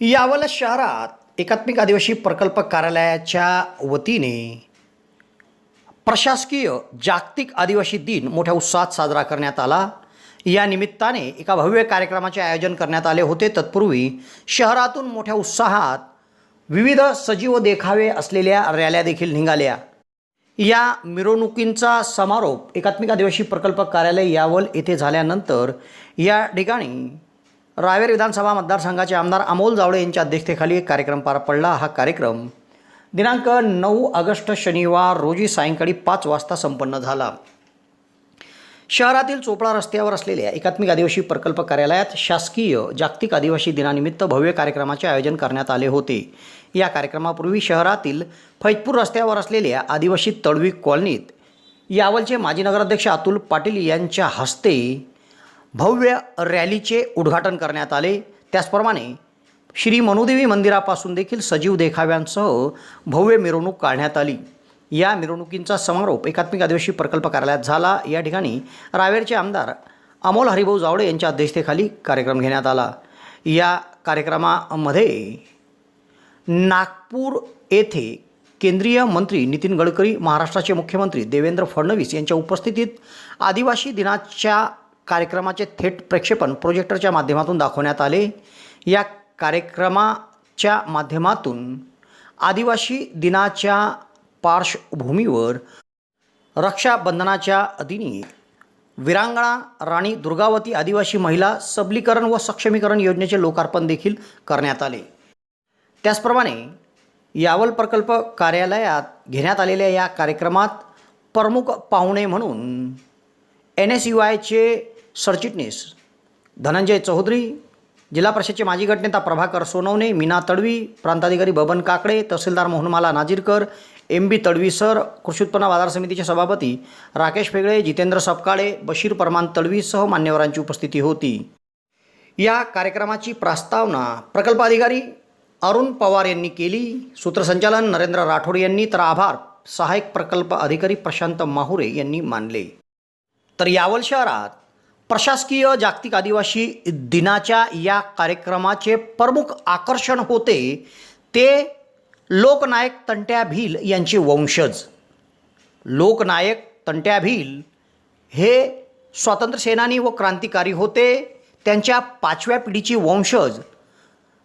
यावल शहरात एकात्मिक आदिवासी प्रकल्प कार्यालयाच्या वतीने प्रशासकीय जागतिक आदिवासी दिन मोठ्या उत्साहात साजरा करण्यात आला. या निमित्ताने एका भव्य कार्यक्रमाचे आयोजन करण्यात आले होते. तत्पूर्वी शहरातून मोठ्या उत्साहात विविध सजीव देखावे असलेल्या रॅल्या देखील निघाल्या. या मिरवणुकींचा समारोप एकात्मिक आदिवासी प्रकल्प कार्यालय यावल येथे झाल्यानंतर या ठिकाणी रावेर विधानसभा मतदारसंघाचे आमदार अमोल जावळे यांच्या अध्यक्षतेखाली एक कार्यक्रम पार पडला. हा कार्यक्रम दिनांक नऊ ऑगस्ट शनिवार रोजी सायंकाळी पाच वाजता संपन्न झाला. शहरातील चोपडा रस्त्यावर असलेल्या एकात्मिक आदिवासी प्रकल्प कार्यालयात शासकीय जागतिक आदिवासी दिनानिमित्त भव्य कार्यक्रमाचे आयोजन करण्यात आले होते. या कार्यक्रमापूर्वी शहरातील फैजपूर रस्त्यावर असलेल्या आदिवासी तळवी कॉलनीत यावलचे माजी नगराध्यक्ष अतुल पाटील यांच्या हस्ते भव्य रॅलीचे उद्घाटन करण्यात आले. त्याचप्रमाणे श्री मनुदेवी मंदिरापासून देखील सजीव देखाव्यांसह भव्य मिरवणूक काढण्यात आली. या मिरवणुकींचा समारोप एकात्मिक आदिवासी प्रकल्प कार्यालयात झाला. या ठिकाणी रावेरचे आमदार अमोल हरिभाऊ जावडे यांच्या अध्यक्षतेखाली कार्यक्रम घेण्यात आला. या कार्यक्रमामध्ये नागपूर येथे केंद्रीय मंत्री नितीन गडकरी महाराष्ट्राचे मुख्यमंत्री देवेंद्र फडणवीस यांच्या उपस्थितीत आदिवासी दिनाच्या कार्यक्रमाचे थेट प्रक्षेपण प्रोजेक्टरच्या माध्यमातून दाखवण्यात आले. या कार्यक्रमाच्या माध्यमातून आदिवासी दिनाच्या पार्श्वभूमीवर रक्षाबंधनाच्या अधीने विरांगणा राणी दुर्गावती आदिवासी महिला सबलीकरण व सक्षमीकरण योजनेचे लोकार्पण देखील करण्यात आले. त्याचप्रमाणे यावल प्रकल्प कार्यालयात घेण्यात आलेल्या या कार्यक्रमात प्रमुख पाहुणे म्हणून एन एस यू आयचे सरचिटणीस धनंजय चौधरी जिल्हा परिषदचे माजी गटनेता प्रभाकर सोनवणे मीना तडवी प्रांताधिकारी बबन काकडे तहसीलदार Mohanmala Najirkar M B Tadvi sir कृषी उत्पन्न बाजार समितीचे सभापती राकेश फेगळे जितेंद्र सपकाळे बशीर परमान तडवीसह मान्यवरांची उपस्थिती होती. या कार्यक्रमाची प्रस्तावना प्रकल्प अधिकारी अरुण पवार यांनी केली. सूत्रसंचालन नरेंद्र राठोड यांनी तर आभार सहाय्यक प्रकल्प अधिकारी प्रशांत माहुरे यांनी मानले. तर यावल शहरात प्रशासकीय जागतिक आदिवासी दिनाच्या या कार्यक्रमाचे प्रमुख आकर्षण होते ते लोकनायक तंट्या भील यांचे वंशज. लोकनायक तंट्या भील हे स्वातंत्र्यसेनानी व क्रांतिकारी होते. त्यांच्या पाचव्या पिढीचे वंशज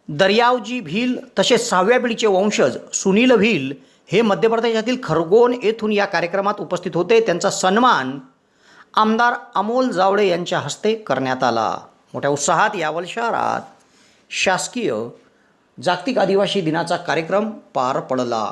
दर्यावजी भील तसेच सहाव्या पिढीचे वंशज सुनील भील हे मध्य प्रदेशातील खरगोन येथून या कार्यक्रमात उपस्थित होते. त्यांचा सन्मान आमदार अमोल जावळे यांच्या हस्ते करण्यात आला. मोठ्या उत्साहात यावल शहरात शासकीय जागतिक आदिवासी दिनाचा कार्यक्रम पार पडला.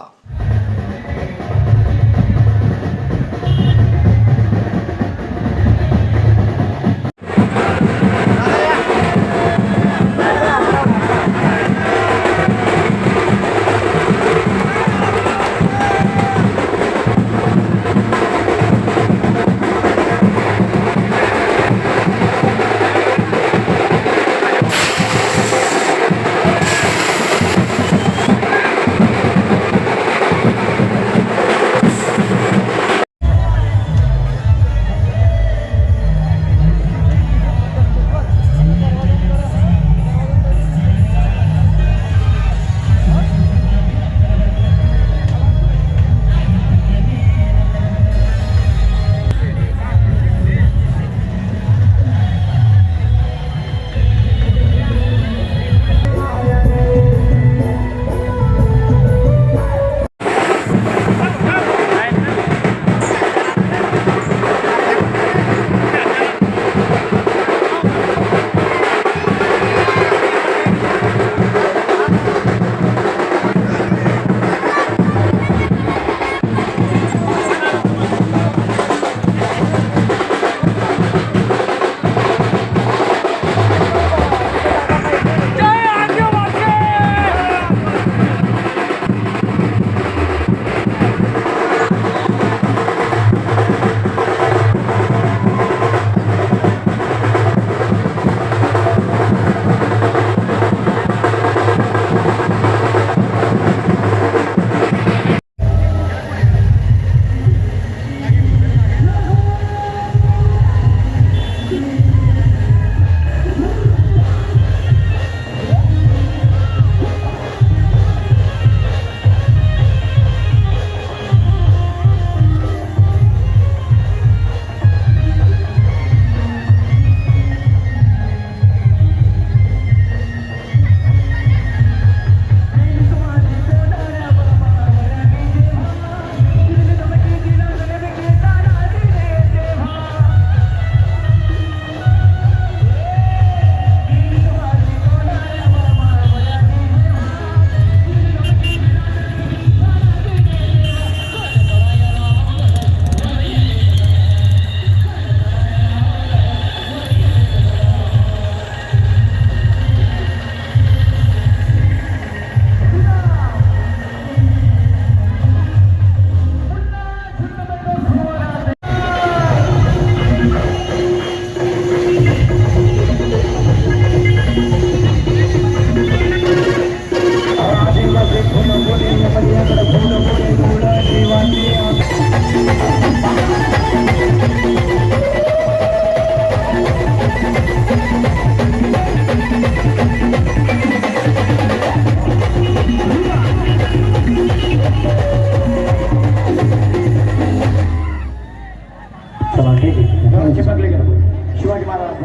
शिवाजी महाराज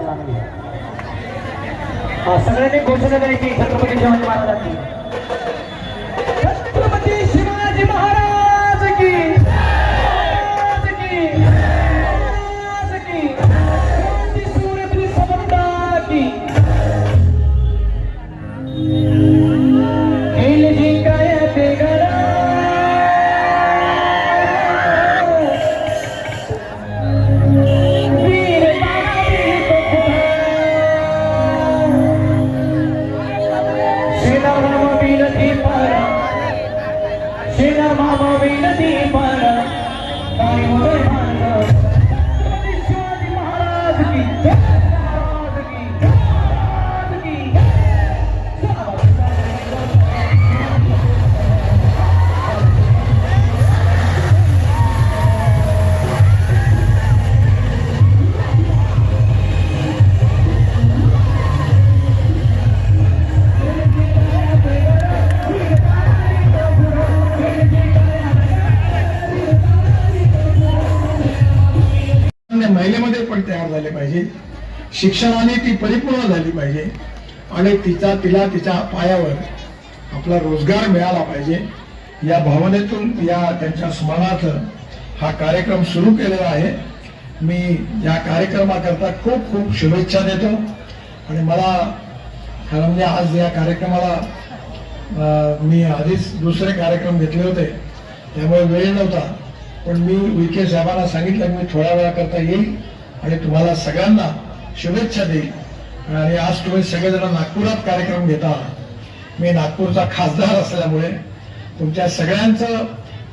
हा, सगळ्यांनी घोषणा करायची छत्रपती शिवाजी महाराजांची सेना मामा विनती पारा सेना मामा विनती पारा काय मोरे झाले पाहिजे. शिक्षणाने ती परिपूर्ण झाली पाहिजे. आणि तिचा तिला तिच्या पायावर आपला रोजगार मिळाला पाहिजे. या भावनेतून या त्यांच्या स्मरणार्थ हा कार्यक्रम सुरू केलेला आहे. मी या कार्यक्रमाकरता खूप खूप शुभेच्छा देतो. आणि मला खरं म्हणजे आज या कार्यक्रमाला मी आधीच दुसरे कार्यक्रम घेतले होते. त्यामुळे वेळ नव्हता. पण मी विखे साहेबांना सांगितलं की मी थोड्या वेळाकरता येईल. आणि तुम्हाला सगळ्यांना शुभेच्छा देईल. आणि आज तुम्ही सगळेजण नागपुरात कार्यक्रम घेता. मी नागपूरचा खासदार असल्यामुळे तुमच्या सगळ्यांचं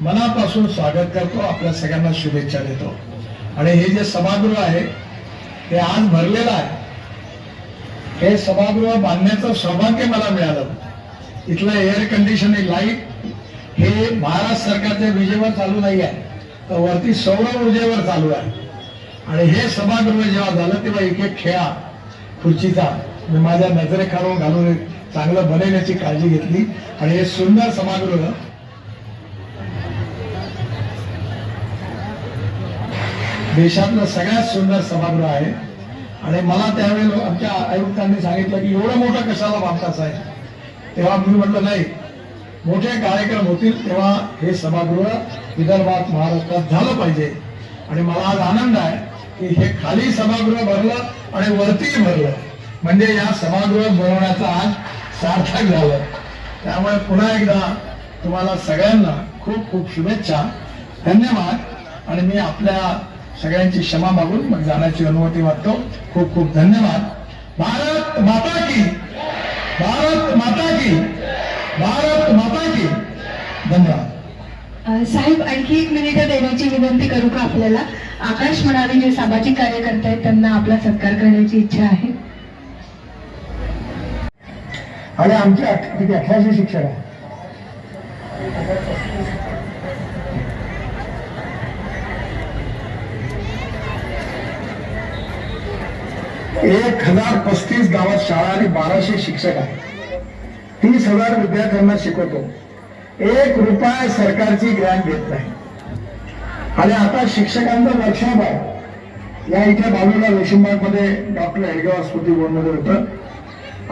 मनापासून स्वागत करतो आपल्या सगळ्यांना शुभेच्छा देतो. आणि हे जे सभागृह आहे ते आज भरलेलं आहे. हे सभागृह बांधण्याचं सौभाग्य मला मिळालं. इथलं एअर कंडिशन लाइट हे महाराष्ट्र सरकारच्या विजेवर चालू नाही आहे. तर वरती सौर ऊर्जेवर चालू आहे. आणि हे सभागृह जेव्हा झालं तेव्हा एक एक खेळा खुर्चीचा मी माझ्या नजरेखालून घालून एक चांगलं बनवण्याची काळजी घेतली. आणि हे सुंदर सभागृह देशातलं सगळ्यात सुंदर सभागृह आहे. आणि मला त्यावेळी आमच्या आयुक्तांनी सांगितलं की एवढं मोठं कशाला बांधता आहे? तेव्हा मी म्हटलं नाही मोठे कार्यक्रम होतील तेव्हा हे सभागृह विदर्भात महाराष्ट्रात झालं पाहिजे. आणि मला आज आनंद आहे की हे खाली सभागृह भरलं आणि वरती भरलं. म्हणजे या सभागृह बनवण्याचं आज सार्थक झालं. त्यामुळे पुन्हा एकदा तुम्हाला सगळ्यांना खूप खूप शुभेच्छा. धन्यवाद. आणि मी आपल्या सगळ्यांची क्षमा मागून मग जाण्याची अनुमती वाटतो खूप खूप धन्यवाद. भारत माता की. भारत माता की. भारत माता की. धन्यवाद. साहेब आणखी एक मिनिट देण्याची विनंती करू का आपल्याला? आकाश म्हणावे जे सामाजिक कार्य आहेत त्यांना आपला सत्कार करण्याची इच्छा आहे. आणि आमचे किती अठराशे शिक्षक आहे. एक हजार पस्तीस गावात शाळा आणि बाराशे शिक्षक आहेत. तीस हजार विद्यार्थ्यांना शिकवतो. एक रुपया सरकारची ग्रँट घेत नाही. आणि आता शिक्षकांचा वर्कशॉप आहे. या इथे बाजूला रेशीमबागमध्ये डॉक्टर हेडगाव स्मृती बोर्डमध्ये होतं.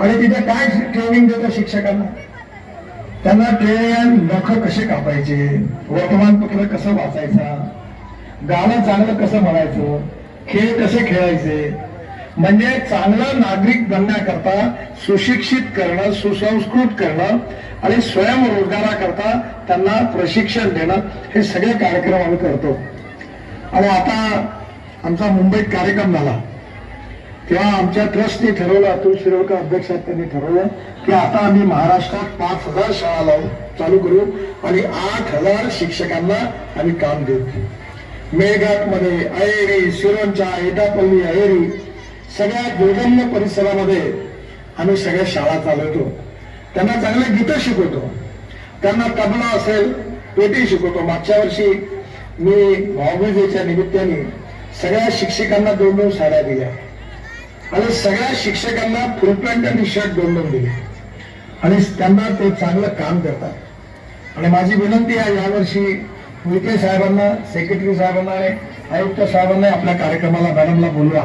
आणि तिथे काय ट्रेनिंग देतं शिक्षकांना? त्यांना ट्रेन नख कसे कापायचे? वर्तमानपत्र कसं वाचायचा? गाणं चांगलं कसं म्हणायचं? खेळ कसे खेळायचे? म्हणजे चांगला नागरिक बनण्याकरता सुशिक्षित करणं सुसंस्कृत करणं आणि स्वयंरोजगाराकरता त्यांना प्रशिक्षण देणं हे सगळे कार्यक्रम आम्ही करतो. आणि आता आमचा मुंबईत कार्यक्रम झाला. तेव्हा आमच्या ट्रस्टने ठरवलं अतुल शिरोडकर अध्यक्ष त्यांनी ठरवलं की आता आम्ही महाराष्ट्रात पाच हजार शाळा लावू चालू करू आणि आठ हजार शिक्षकांना आम्ही काम देऊ. मेळघाटमध्ये अहेरी सिरोंचा एटापल्ली अहेरी सगळ्या दुर्गम्य परिसरामध्ये आम्ही सगळ्या शाळा चालवतो. त्यांना चांगले गीतं शिकवतो. त्यांना तबला असेल पेटी शिकवतो. मागच्या वर्षी मी भाऊबीजेच्या निमित्ताने सगळ्या शिक्षकांना दोन दोन साड्या दिल्या. आणि सगळ्या शिक्षकांना फुल पॅन्ट आणि शर्ट दोन दोन दिले. आणि त्यांना ते चांगलं काम करतात. आणि माझी विनंती आहे यावर्षी मुलके साहेबांना सेक्रेटरी साहेबांना आणि आयुक्त साहेबांना आपल्या कार्यक्रमाला मॅडमला बोलवा.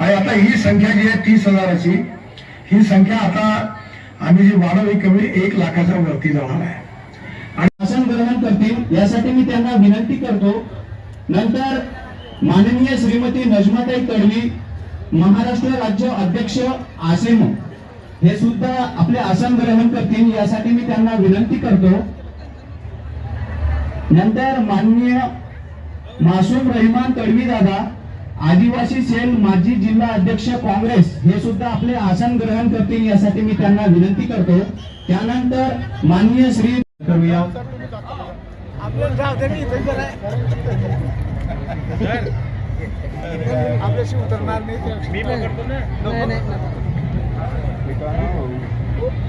आणि आता ही संख्या जी आहे तीस हजाराची ही संख्या आता आम्ही जी वाढवली कमी एक लाखाच्या वरती जाणार आहे. आसन ग्रहण करतील यासाठी मी त्यांना विनंती करतो. नंतर माननीय श्रीमती नजमाताई तडवी महाराष्ट्र राज्य अध्यक्ष आसेम हे सुद्धा आपले आसन ग्रहण करतील यासाठी मी त्यांना विनंती करतो. नंतर माननीय मासूम रहिमान तडवी दादा आदिवासी सेल माजी जिल्हा अध्यक्ष काँग्रेस हे सुद्धा आपले आसन ग्रहण करतील यासाठी मी त्यांना विनंती करतो. त्यानंतर माननीय श्री करूया.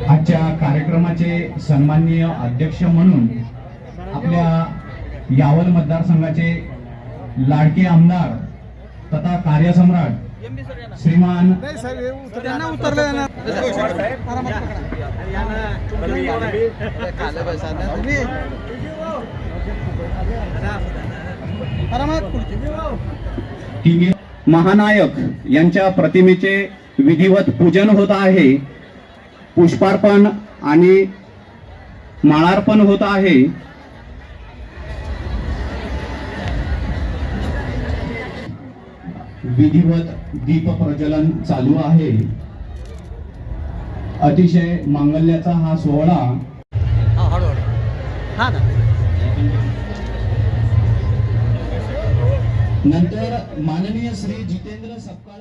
आजच्या कार्यक्रमाचे सन्माननीय अध्यक्ष म्हणून आपल्या यावल मतदारसंघाचे लाडके आमदार तथा कार्यसम्राट श्रीमान महानायक यांच्या प्रतिमेचे विधिवत पूजन होत आहे. पुष्पार्पण आणि माळार्पण होत आहे. विधिवत दीप प्रज्वलन चालू आहे. अतिशय मांगल्याचा हा सोहळा. नंतर माननीय श्री जितेंद्र सपकाळे